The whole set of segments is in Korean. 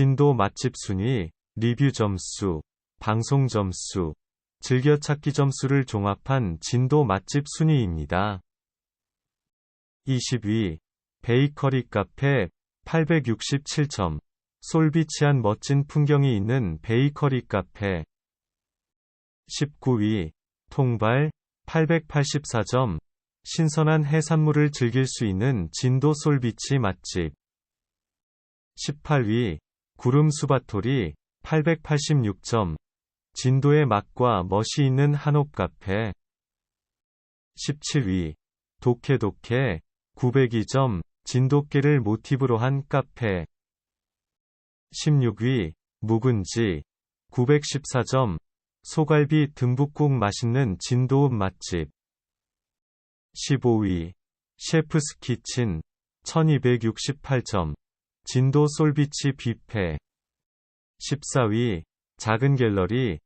진도 맛집 순위, 리뷰 점수, 방송 점수, 즐겨찾기 점수를 종합한 진도 맛집 순위입니다. 20위, 베이커리 카페 867점, 솔비치한 멋진 풍경이 있는 베이커리 카페 19위, 통발 884점, 신선한 해산물을 즐길 수 있는 진도 솔비치 맛집 18위, 구름 수바토리 886점, 진도의 맛과 멋이 있는 한옥 카페 17위, 도케 도케 902점, 진돗개를 모티브로 한 카페 16위, 묵은지 914점, 소갈비 듬북국 맛있는 진도읍 맛집 15위, 셰프스 키친 1268점, 진도 솔비치 뷔페. 14위, 작은 갤러리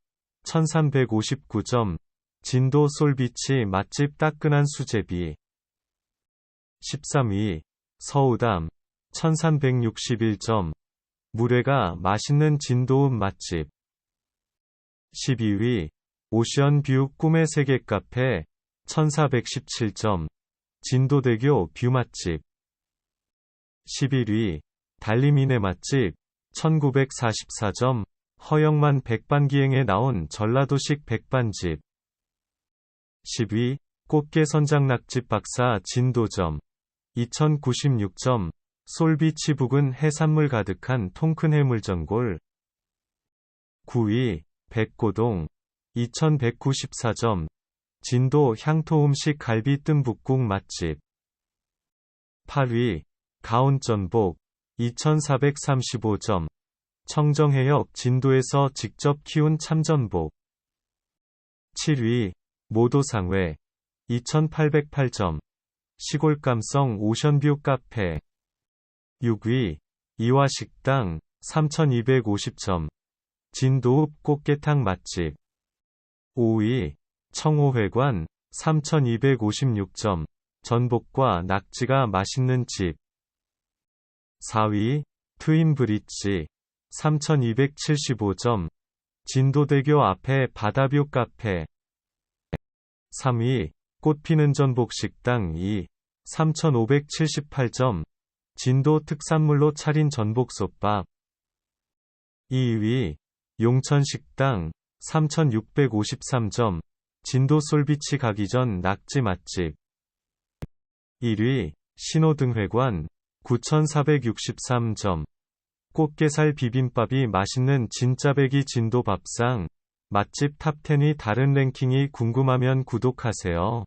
1359점, 진도 솔비치 맛집 따끈한 수제비. 13위, 서우담 1361점, 물회가 맛있는 진도읍 맛집. 12위, 오션뷰 꿈의 세계 카페 1417점, 진도대교 뷰 맛집. 11위, 달리미네 맛집 1944점, 허영만 백반기행에 나온 전라도식 백반집. 10위, 꽃게 선장낙집 박사 진도점. 2096점, 솔비치 북은 해산물 가득한 통큰 해물전골. 9위, 백고동. 2194점, 진도 향토 음식 갈비 뜸북국 맛집. 8위, 가온전복 2435점, 청정해역 진도에서 직접 키운 참전복 7위, 모도상회. 2808점, 시골 감성 오션뷰 카페. 6위, 이화식당 3250점, 진도읍 꽃게탕 맛집. 5위, 청호회관 3256점, 전복과 낙지가 맛있는 집 4위, 트윈 브릿지 3275점, 진도대교 앞에 바다뷰 카페. 3위, 꽃피는 전복식당. 2, 3578점, 진도 특산물로 차린 전복솥밥. 2위, 용천식당. 3653점, 진도 솔비치 가기 전 낙지 맛집. 1위, 신호등회관 9463점, 꽃게살 비빔밥이 맛있는 진짜배기 진도 밥상, 맛집 탑10이 다른 랭킹이 궁금하면 구독하세요.